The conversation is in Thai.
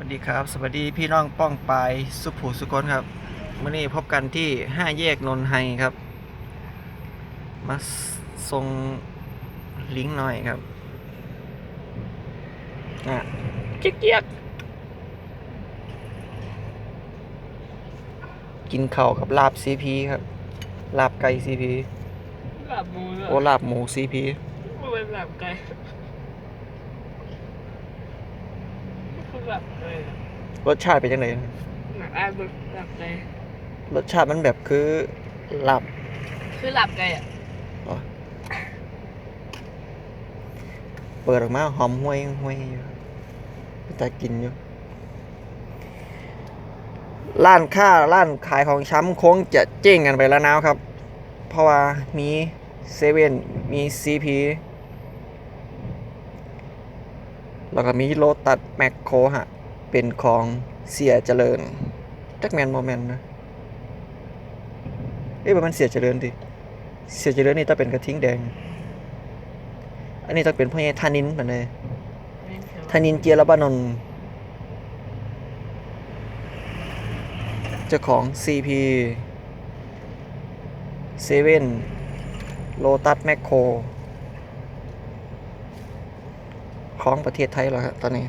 วัสดีครับ สวัสดีพี่น้องป้องปายสุภูสุกนครับมื่อนี้พบกันที่ห้าแยกนนไฮครับ มาส่งลิงก์หน่อยครับอะเกียกเกียกกินข้าวกับลาบซีพีครับ ลาบไก่ซีพีหลับหมูเลยโอลาบหมูซีพีมันเป็นหลับไก่ คือหลับไก่รสชาติเป็นยังไงหนักอ้ายบึกหลับไก่รสชาติมันแบบคือลาบคือหลับไก่อะเปิดออกมาหอมห้วยห้วยอยู่แต่กินอยู่ร้านค้าร้านขายของช้ำคงจะเจ๊งกันไปแล้วนาวครับ เพราะว่ามีเซเว่นมีซีพี แล้วก็มีโลตัดแมคโครฮะ เป็นของเสียเจริญจักแมนโมแมนนะเอ๊ะว่ามันเสียเจริญดิเสียเจริญนี่ต้องเป็นกระทิงแดง อันนี้ต้องเป็นพ่อใหญ่ธานินปะเนี่ยธานินเจียรบานนท์เจ้าของ CP เซเว่นโลตัสแมคโคร ของประเทศไทยแล้วครับตอนนี้